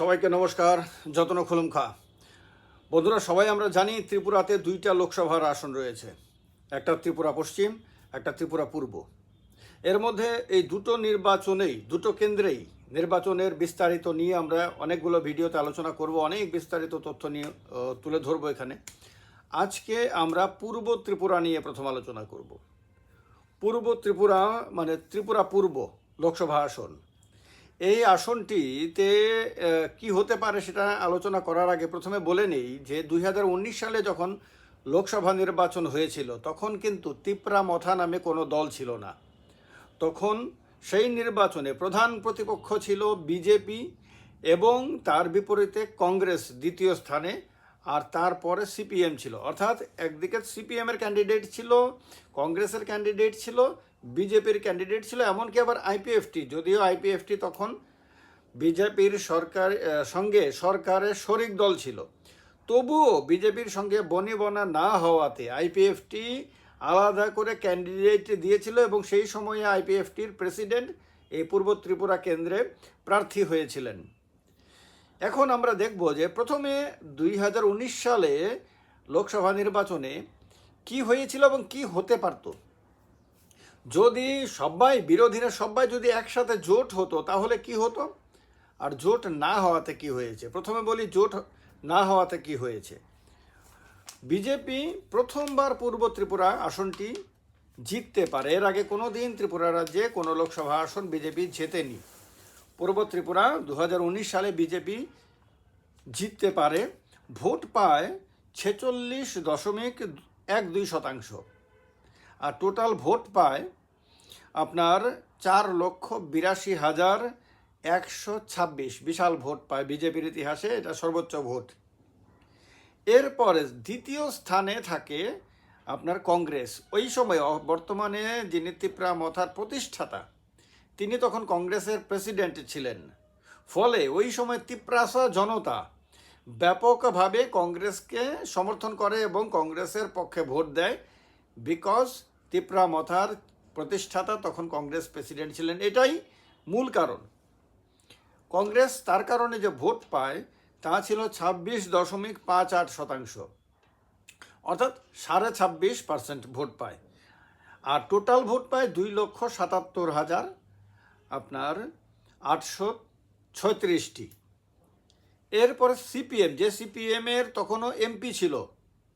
সবাইকে নমস্কার, যত্ন খুলুম খা। বন্ধুরা, সবাই আমরা জানি ত্রিপুরাতে দুইটা লোকসভার আসন রয়েছে। একটা ত্রিপুরা পশ্চিম, একটা ত্রিপুরা পূর্ব। এর মধ্যে এই দুটো নির্বাচনেই, দুটো কেন্দ্রেই নির্বাচনের বিস্তারিত নিয়ে আমরা অনেকগুলো ভিডিওতে আলোচনা করব, অনেক বিস্তারিত তথ্য নিয়ে তুলে ধরবো এখানে। আজকে আমরা পূর্ব ত্রিপুরা নিয়ে প্রথম আলোচনা করব। পূর্ব ত্রিপুরা মানে ত্রিপুরা পূর্ব লোকসভা আসন। এই আসনটিতে কি হতে পারে সেটা আলোচনা করার আগে প্রথমে বলে নেই যে দুই হাজার উনিশ সালে যখন লোকসভা নির্বাচন হয়েছিল, তখন কিন্তু তিপ্রা মথা নামে কোনো দল ছিল না। তখন সেই নির্বাচনে প্রধান প্রতিপক্ষ ছিল বিজেপি এবং তার বিপরীতে কংগ্রেস দ্বিতীয় স্থানে আর তারপরে সিপিএম ছিল। অর্থাৎ একদিকে সিপিএমের ক্যান্ডিডেট ছিল, কংগ্রেসের ক্যান্ডিডেট ছিল বিজেপির ক্যান্ডিডেট ছিল, এমনকি আবার আইপিএফটি যদিও আইপিএফটি তখন বিজেপির সরকার সঙ্গে সরকারের শরিক দল ছিল। তবুও বিজেপির সঙ্গে বনিবনা না হওয়াতে আইপিএফটি আলাদা করে ক্যান্ডিডেট দিয়েছিল এবং সেই সময়ে আইপিএফটির প্রেসিডেন্ট এই পূর্ব ত্রিপুরা কেন্দ্রে প্রার্থী হয়েছিলেন। এখন আমরা দেখব যে প্রথমে দুই হাজার উনিশ সালে লোকসভা নির্বাচনে কি হয়েছিল এবং কি হতে পারত। যদি সবাই, বিরোধীরা সবাই যদি একসাথে জোট হতো, তাহলে কি হতো? আর জোট না হওয়াতে কি হয়েছে? প্রথমে বলি, জোট না হওয়াতে কি হয়েছে? বিজেপি প্রথমবার পূর্ব ত্রিপুরা আসনটি জিততে পারে। এর আগে কোনো দিন ত্রিপুরা রাজ্যে কোনো লোকসভা আসন বিজেপি জেতেনি। পূর্ব ত্রিপুরা দু হাজার উনিশ সালে বিজেপি জিততে পারে। ভোট পায় ছেচল্লিশ দশমিক এক দুই শতাংশ। টোটাল ভোট পায় আপনার চার লক্ষ বিরাশি হাজার একশো ছাব্বিশ। বিশাল ভোট পায় বিজেপির ইতিহাসে, এটা সর্বোচ্চ ভোট। এরপরে দ্বিতীয় স্থানে থাকে আপনার কংগ্রেস। ওই সময় বর্তমানে যিনি তিপ্রা মথার প্রতিষ্ঠাতা, তিনি তখন কংগ্রেসের প্রেসিডেন্ট ছিলেন। ফলে ওই সময় তিপ্রাসা জনতা ব্যাপকভাবে কংগ্রেসকে সমর্থন করে এবং কংগ্রেসের পক্ষে ভোট দেয়, বিকজ তিপ্রা মথার প্রতিষ্ঠাতা তখন কংগ্রেস প্রেসিডেন্ট ছিলেন। এটাই মূল কারণ। কংগ্রেস তার কারণে যে ভোট পায়, তা ছিল ছাব্বিশ দশমিক পাঁচ আট শতাংশ। অর্থাৎ সাড়ে ছাব্বিশ পার্সেন্ট ভোট পায়। আর টোটাল ভোট পায় দুই লক্ষ সাতাত্তর হাজার, আপনার আটশো ছয়ত্রিশটি। এরপরে সিপিএম, যে সিপিএমের তখনও এমপি ছিল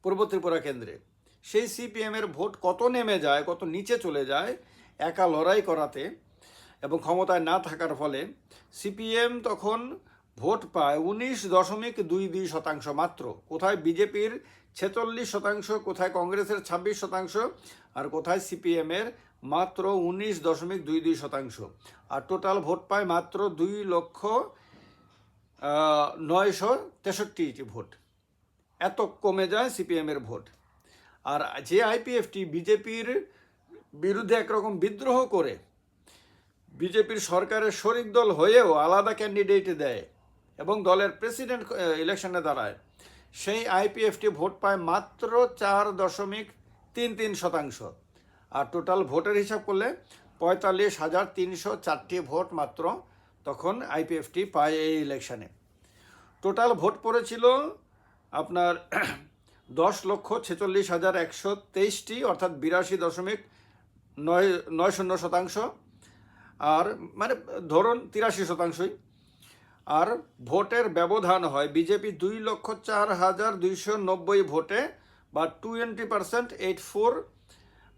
পূর্ব ত্রিপুরা কেন্দ্রে। সেই সিপিএমের ভোট কত নেমে যায়, কত নিচে চলে যায়, একা লড়াই করাতে এবং ক্ষমতায় না থাকার ফলে সিপিএম তখন ভোট পায় উনিশ দশমিক দুই দুই শতাংশ মাত্র। কোথায় বিজেপির ছেচল্লিশ শতাংশ, কোথায় কংগ্রেসের ছাব্বিশ শতাংশ, আর কোথায় সিপিএমের মাত্র উনিশ দশমিক দুই দুই শতাংশ। আর টোটাল ভোট পায় মাত্র দুই লক্ষ নয়শো তেষট্টিটি ভোট। এত কমে যায় সিপিএমের ভোট। আর যে আইপিএফটি বিজেপির বিরুদ্ধে একরকম বিদ্রোহ করে, বিজেপির সরকারের শরিক দল হয়েও আলাদা ক্যান্ডিডেট দেয় এবং দলের প্রেসিডেন্ট ইলেকশনে দাঁড়ায়, সেই আইপিএফটি ভোট পায় মাত্র চার দশমিক তিন তিন শতাংশ। আর টোটাল ভোটের হিসাব করলে পঁয়তাল্লিশ হাজার তিনশো চারটি ভোট মাত্র তখন আইপিএফটি পায় এই ইলেকশানে টোটাল ভোট পড়েছিল আপনার দশ লক্ষ ছেচল্লিশ হাজার একশো তেইশটি, অর্থাৎ বিরাশি দশমিক নয় নয় শূন্য শতাংশ। আর মানে ধরুন তিরাশি শতাংশই। আর ভোটের ব্যবধান হয়, বিজেপি দুই লক্ষ চার হাজার দুইশো নব্বই ভোটে বা twenty percent, eight four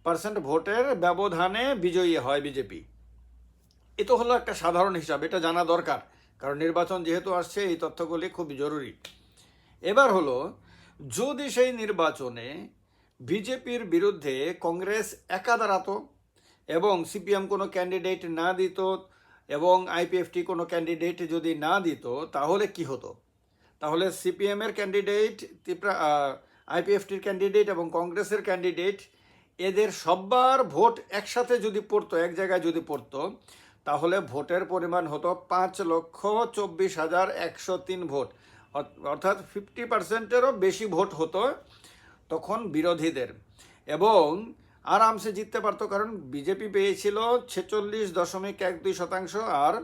percent ভোটের ব্যবধানে বিজয়ী হয় বিজেপি। এ তো হলো একটা সাধারণ হিসাব, এটা জানা দরকার, কারণ নির্বাচন যেহেতু আসছে, এই তথ্যগুলি খুব জরুরি। এবার হলো যদি সেই নির্বাচনে বিজেপির বিরুদ্ধে কংগ্রেস একা দাঁড়াতো এবং সিপিএম কোনো ক্যান্ডিডেট না দিত এবং আইপিএফটি কোনো ক্যান্ডিডেট যদি না দিত, তাহলে কি হতো? তাহলে সিপিএমের ক্যান্ডিডেট আইপিএফটির ক্যান্ডিডেট এবং কংগ্রেসের ক্যান্ডিডেট এদের সবার ভোট একসাথে যদি পড়তো, এক জায়গায় যদি পড়তো, তাহলে ভোটের পরিমাণ হতো পাঁচ লক্ষ চব্বিশ হাজার একশো তিন ভোট। অর্থাৎ ফিফটি পার্সেন্টেরও বেশি ভোট হতো তখন বিরোধীদের। এবং আরামসে জিততে পারতো কারণ বিজেপি পেয়েছিল ছেচল্লিশ দশমিক এক দুই শতাংশ আর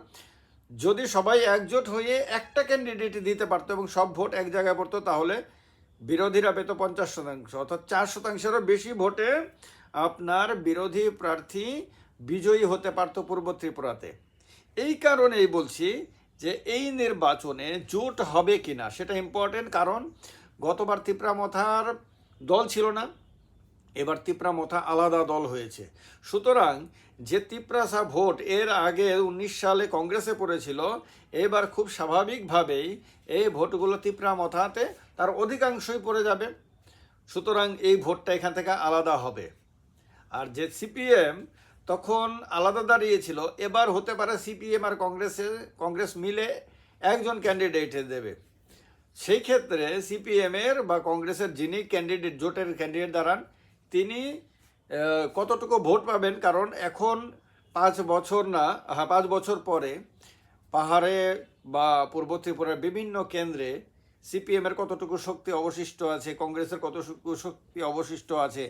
যদি সবাই একজোট হয়ে একটা ক্যান্ডিডেট দিতে পারতো এবং সব ভোট এক জায়গায় পড়তো, তাহলে বিরোধীরা পেত পঞ্চাশ শতাংশ। অর্থাৎ চার শতাংশেরও বেশি ভোটে আপনার বিরোধী প্রার্থী বিজয়ী হতে পারত পূর্ব ত্রিপুরাতে। এই কারণেই বলছি যে এই নির্বাচনে জোট হবে কি না সেটা ইম্পর্টেন্ট কারণ গতবার ত্রিপুরা মথার দল ছিল না, এবার তিপ্রামথা আলাদা দল হয়েছে। সুতরাং যে তিপ্রাসা ভোট এর আগে উনিশ সালে কংগ্রেসে পড়েছিল, এবার খুব স্বাভাবিকভাবেই এই ভোটগুলো তিপ্রামথাতে তার অধিকাংশই পড়ে যাবে। সুতরাং এই ভোটটা এখান থেকে আলাদা হবে। আর যে সিপিএম তখন আলাদা দাঁড়িয়েছিল। এবার হতে পারে সিপিএম আর কংগ্রেসে, কংগ্রেস মিলে একজন ক্যান্ডিডেট দেবে। সেই ক্ষেত্রে সিপিএমের বা কংগ্রেসের যিনি ক্যান্ডিডেট জোটের ক্যান্ডিডেট দাঁড়ান, তিনি কতটুকু ভোট পাবেন? কারণ এখন পাঁচ বছর না হ্যাঁ পাঁচ বছর পরে পাহাড়ে বা পূর্ব ত্রিপুরার বিভিন্ন কেন্দ্রে সিপিএমের কতটুকু শক্তি অবশিষ্ট আছে, কংগ্রেসের কতটুকু শক্তি অবশিষ্ট আছে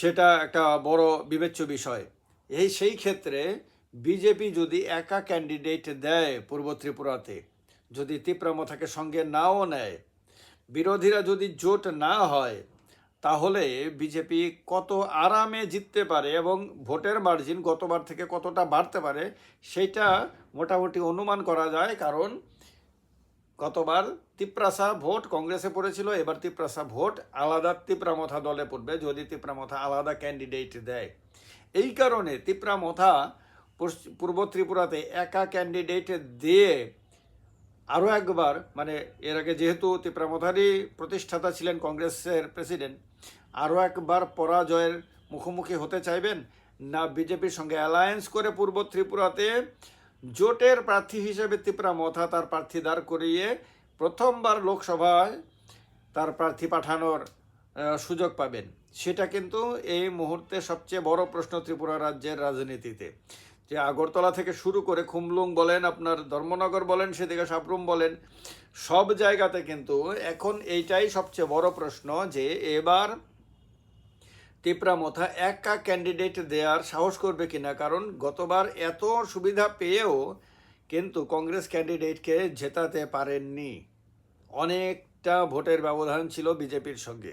সেটা একটা বড় বিবেচ্য বিষয়। এই সেই ক্ষেত্রে বিজেপি যদি একা ক্যান্ডিডেট দেয় পূর্ব ত্রিপুরাতে, যদি তিপ্রামথাকে সঙ্গে নাও নেয়, বিরোধীরা যদি জোট না হয়, তাহলে বিজেপি কত আরামে জিততে পারে এবং ভোটের মার্জিন গতবার থেকে কতটা বাড়তে পারে, সেটা মোটামুটি অনুমান করা যায়। কারণ গতবার তিপ্রাসা ভোট কংগ্রেসে পড়েছিল, এবার তিপ্রাসা ভোট আলাদা তিপ্রামথা দলে পড়বে যদি তিপ্রামথা আলাদা ক্যান্ডিডেট দেয়। এই কারণে তিপ্রামথা পূর্ব ত্রিপুরাতে একা ক্যান্ডিডেট দিয়ে আরও একবার মানে এর আগে যেহেতু তিপ্রামথারই প্রতিষ্ঠাতা ছিলেন কংগ্রেসের প্রেসিডেন্ট আরও একবার পরাজয়ের মুখোমুখি হতে চাইবেন, না বিজেপির সঙ্গে অ্যালায়েন্স করে পূর্ব ত্রিপুরাতে জোটের প্রার্থী হিসেবে ত্রিপুরা মথা তার প্রার্থী দাঁড় করিয়ে প্রথমবার লোকসভায় তার প্রার্থী পাঠানোর সুযোগ পাবেন। সেটা কিন্তু এই মুহূর্তে সবচেয়ে বড় প্রশ্ন ত্রিপুরা রাজ্যের রাজনীতিতে। যে আগরতলা থেকে শুরু করে খুমলুং বলেন, আপনার ধর্মনগর বলেন, সেদিকে সাবরুম বলেন, সব জায়গাতে কিন্তু এখন এইটাই সবচেয়ে বড় প্রশ্ন যে এবার তিপ্রামথা একা ক্যান্ডিডেট দেওয়ার সাহস করবে কিনা? কারণ গতবার এত সুবিধা পেয়েও কিন্তু কংগ্রেস ক্যান্ডিডেটকে জেতাতে পারেননি। অনেকটা ভোটের ব্যবধান ছিল বিজেপির সঙ্গে,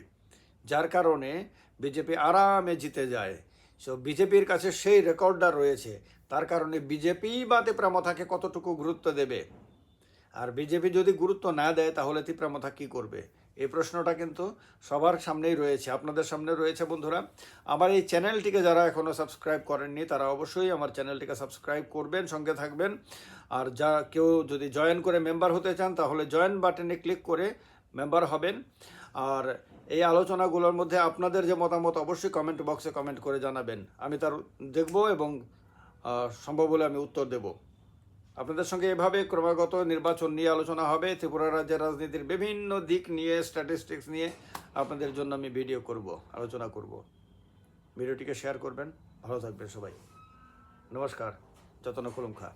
যার কারণে বিজেপি আরামে জিতে যায়। সো বিজেপির কাছে সেই রেকর্ডটা রয়েছে। তার কারণে বিজেপি বা তিপ্রামথাকে কতটুকু গুরুত্ব দেবে? আর বিজেপি যদি গুরুত্ব না দেয়, তাহলে তিপ্রামথা কী করবে? এই প্রশ্নটা কিন্তু সবার সামনেই রয়েছে, আপনাদের সামনে রয়েছে বন্ধুরা। আমার এই চ্যানেলটিকে যারা এখনও সাবস্ক্রাইব করেননি, তারা অবশ্যই আমার চ্যানেলটিকে সাবস্ক্রাইব করবেন, সঙ্গে থাকবেন। আর যা কেউ যদি জয়েন করে মেম্বার হতে চান, তাহলে জয়েন বাটনে ক্লিক করে মেম্বার হবেন। আর এই আলোচনাগুলোর মধ্যে আপনাদের যে মতামত, অবশ্যই কমেন্ট বক্সে কমেন্ট করে জানাবেন। আমি তার দেখব এবং সম্ভব হলে আমি উত্তর দেব। আপনাদের সঙ্গে এভাবে ক্রমাগত নির্বাচন নিয়ে আলোচনা হবে। ত্রিপুরা রাজ্যের রাজনীতির বিভিন্ন দিক নিয়ে স্ট্যাটিস্টিক্স নিয়ে আপনাদের জন্য আমি ভিডিও করব, আলোচনা করব। ভিডিওটিকে শেয়ার করবেন। ভালো থাকবেন সবাই। নমস্কার, যতন খুলুম খা।